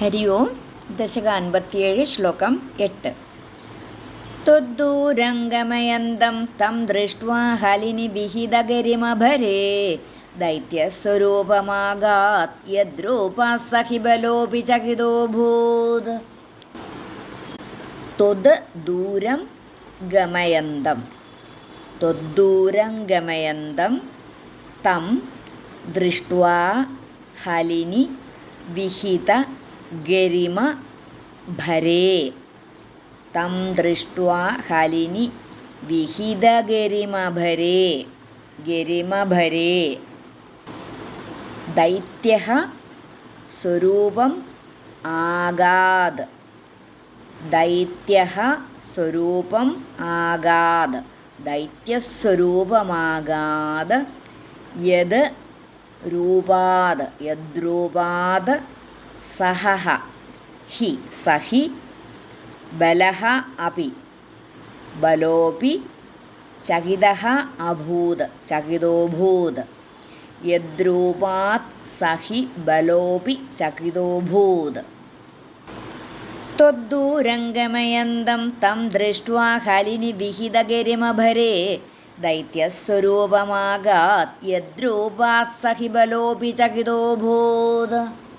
ഹരി ഓം ദശക അൻപത്തിയേഴ് ശ്ലോകം എട്ട്. ത്വദ്ദൂരംഗമയന്തം തം ദൃഷ്ട്വാ ഹലിനി വിഹിതഗരിമഭരേ. യദ്രൂപാ സഹിബലോപി ചകിതോഭൂത്. ത്വത് ദൂരം ഗമയന്തം. ത്വദ്ദൂരം ഗമയന്തം തം ദൃഷ്ട്വാ ഹലിനി വിഹിത ഗരിമ ഭരേ. തം ദൃഷ്ട്വാ ഹലിനി ഗരിമ ഗരിമഭരേ ദൈത്യ സ്വരൂപം ആഗാദ് ദൈത്യ സ്വരൂപം ആഗാദ് ദൈത്യസ്വരൂപമാകാത് യത് രൂപാത്. യദ്രൂപാത് സഹഹ. ഹി സഹി. ബലഹ അപി ബലോപി ചകിതഹ അഭൂത്. ചകിതോഭൂത്. യദ്രൂപാത് സഹി. ബലോപി ചകിതോഭൂത്. ത്വദ്ദൂരംഗമയന്തം തം ദൃഷ്ട്വാ ഹലിനി വിഹിതഗരിമഭരേ. ദൈത്യസ്വരൂപമാകാത്. യദ്രൂപാത് സഹി ബലോപി ചകിതോഭൂത്.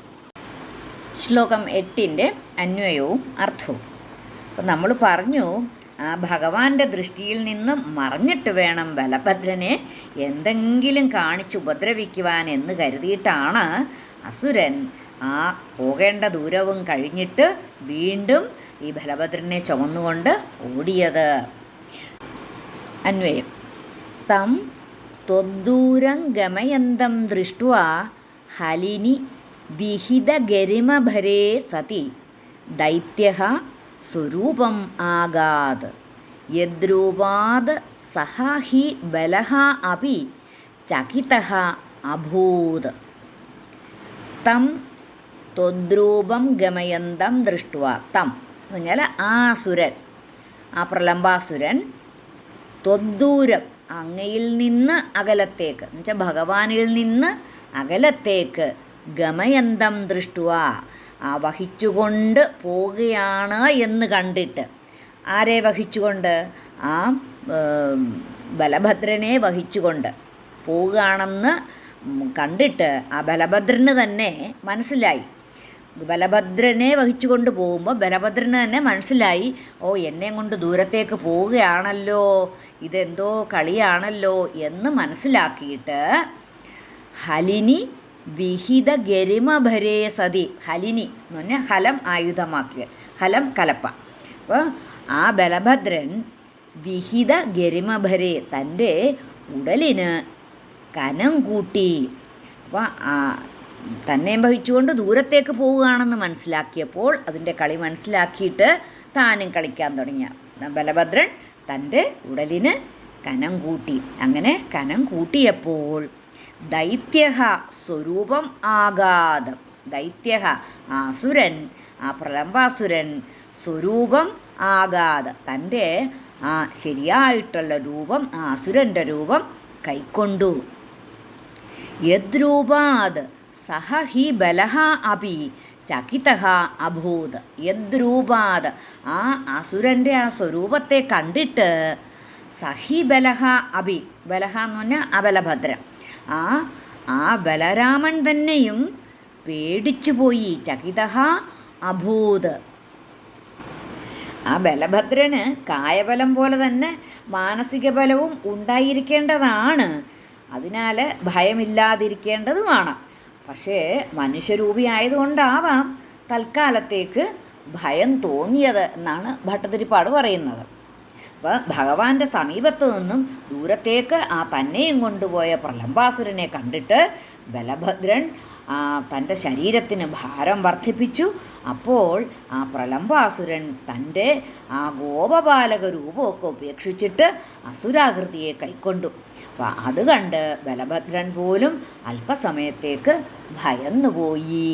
ശ്ലോകം എട്ടിന്റെ അന്വയവും അർത്ഥവും. അപ്പം നമ്മൾ പറഞ്ഞു ആ ഭഗവാന്റെ ദൃഷ്ടിയിൽ നിന്നും മറിഞ്ഞിട്ട് വേണം ബലഭദ്രനെ എന്തെങ്കിലും കാണിച്ച് ഉപദ്രവിക്കുവാൻ എന്ന് കരുതിയിട്ടാണ് അസുരൻ ആ പോകേണ്ട ദൂരവും കഴിഞ്ഞിട്ട് വീണ്ടും ഈ ബലഭദ്രനെ ചുമന്നുകൊണ്ട് ഓടിയത്. അന്വയം. തം ത്വദ്ദൂരം ഗമയന്തം ദൃഷ്ട്വാ ഹലിനി വിഹിതഗരിമഭരേ സതി. ദൈത്യ സ്വരൂപം ആഗാത് യദ്രൂപാത് സഹ ഹി ബല അപ്പി ചകിത അഭൂത്. തം ത്വദ്രൂപം ഗമയന്തം ദൃഷ്ടുവ. തം എന്ന് പറഞ്ഞാൽ ആ സുരൻ ആ പ്രലംബാസുരൻ ത്വദ്ദൂരം അങ്ങയിൽ നിന്ന് അകലത്തേക്ക്. എന്നുവെച്ചാൽ ഭഗവാനിൽ നിന്ന് അകലത്തേക്ക് ഗമയന്തം ദൃഷ്ടുവ. ആ വഹിച്ചുകൊണ്ട് പോവുകയാണ് എന്ന് കണ്ടിട്ട്. ആരെ വഹിച്ചുകൊണ്ട്? ആ ബലഭദ്രനെ വഹിച്ചുകൊണ്ട് പോവുകയാണെന്ന് കണ്ടിട്ട് ആ ബലഭദ്രന് തന്നെ മനസ്സിലായി. ബലഭദ്രനെ വഹിച്ചുകൊണ്ട് പോകുമ്പോൾ ബലഭദ്രന് തന്നെ മനസ്സിലായി. ഓ എന്നെ കൊണ്ട് ദൂരത്തേക്ക് പോവുകയാണല്ലോ. ഇതെന്തോ കളിയാണല്ലോ എന്ന് മനസ്സിലാക്കിയിട്ട് ഹലിനി വിഹിത ഗരിമഭരേ സതി. ഹലിനി എന്ന് പറഞ്ഞാൽ ഹലം ആയുധമാക്കിയ ഹലം കലപ്പ. അപ്പോൾ ആ ബലഭദ്രൻ വിഹിത ഗരിമഭരേ തന്റെ ഉടലിന് കനം കൂട്ടി. അപ്പോൾ തന്നെ വഹിച്ചുകൊണ്ട് ദൂരത്തേക്ക് പോവുകയാണെന്ന് മനസ്സിലാക്കിയപ്പോൾ അതിന്റെ കളി മനസ്സിലാക്കിയിട്ട് താനും കളിക്കാൻ തുടങ്ങിയ. ബലഭദ്രൻ തന്റെ ഉടലിന് കനം കൂട്ടി. അങ്ങനെ കനം കൂട്ടിയപ്പോൾ ദൈത്യ സ്വരൂപം ആഘാതം ദൈത്യ ആസുരൻ ആ പ്രലംബാസുരൻ സ്വരൂപം ആഘാത തന്റെ ആ ശരിയായിട്ടുള്ള രൂപം ആ അസുരന്റെ രൂപം കൈക്കൊണ്ടു. യദ്രൂപാത് സഹ ഹി ബലഹ അപി ചകിത അഭൂത്. യദ്രൂപാത് ആ അസുരന്റെ ആ സ്വരൂപത്തെ കണ്ടിട്ട് സഹി ബലഹ അഭി. ബലഹ എന്ന് പറഞ്ഞാൽ അബലഭദ്ര. ആ ആ ബലരാമൻ തന്നെയും പേടിച്ചു പോയി. ചകിതഹ അഭൂത്. ആ ബലഭദ്രന് കായബലം പോലെ തന്നെ മാനസിക ബലവും ഉണ്ടായിരിക്കേണ്ടതാണ്. അതിനാൽ ഭയമില്ലാതിരിക്കേണ്ടതുമാണ്. പക്ഷേ മനുഷ്യരൂപി ആയതുകൊണ്ടാവാം തൽക്കാലത്തേക്ക് ഭയം തോന്നിയത് എന്നാണ് ഭട്ടതിരിപ്പാട് പറയുന്നത്. അപ്പോൾ ഭഗവാന്റെ സമീപത്ത് നിന്നും ദൂരത്തേക്ക് ആ തന്നെയും കൊണ്ടുപോയ പ്രലംബാസുരനെ കണ്ടിട്ട് ബലഭദ്രൻ തന്റെ ശരീരത്തിന് ഭാരം വർദ്ധിപ്പിച്ചു. അപ്പോൾ ആ പ്രലംബാസുരൻ തന്റെ ആ ഗോപബാലക രൂപമൊക്കെ ഉപേക്ഷിച്ചിട്ട് അസുരാകൃതിയെ കൈക്കൊണ്ടു. അപ്പം അത് കണ്ട് ബലഭദ്രൻ പോലും അല്പസമയത്തേക്ക് ഭയന്നുപോയി.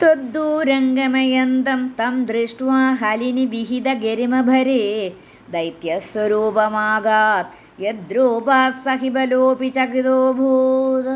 त्वद्दूरङ्गमयन्तं तं दृष्ट्वा हलिनि विहितगिरिमभरे दैत्यस्वरूपमागात् यद्रूपात् सहि बलोऽपि चकितोऽभूत्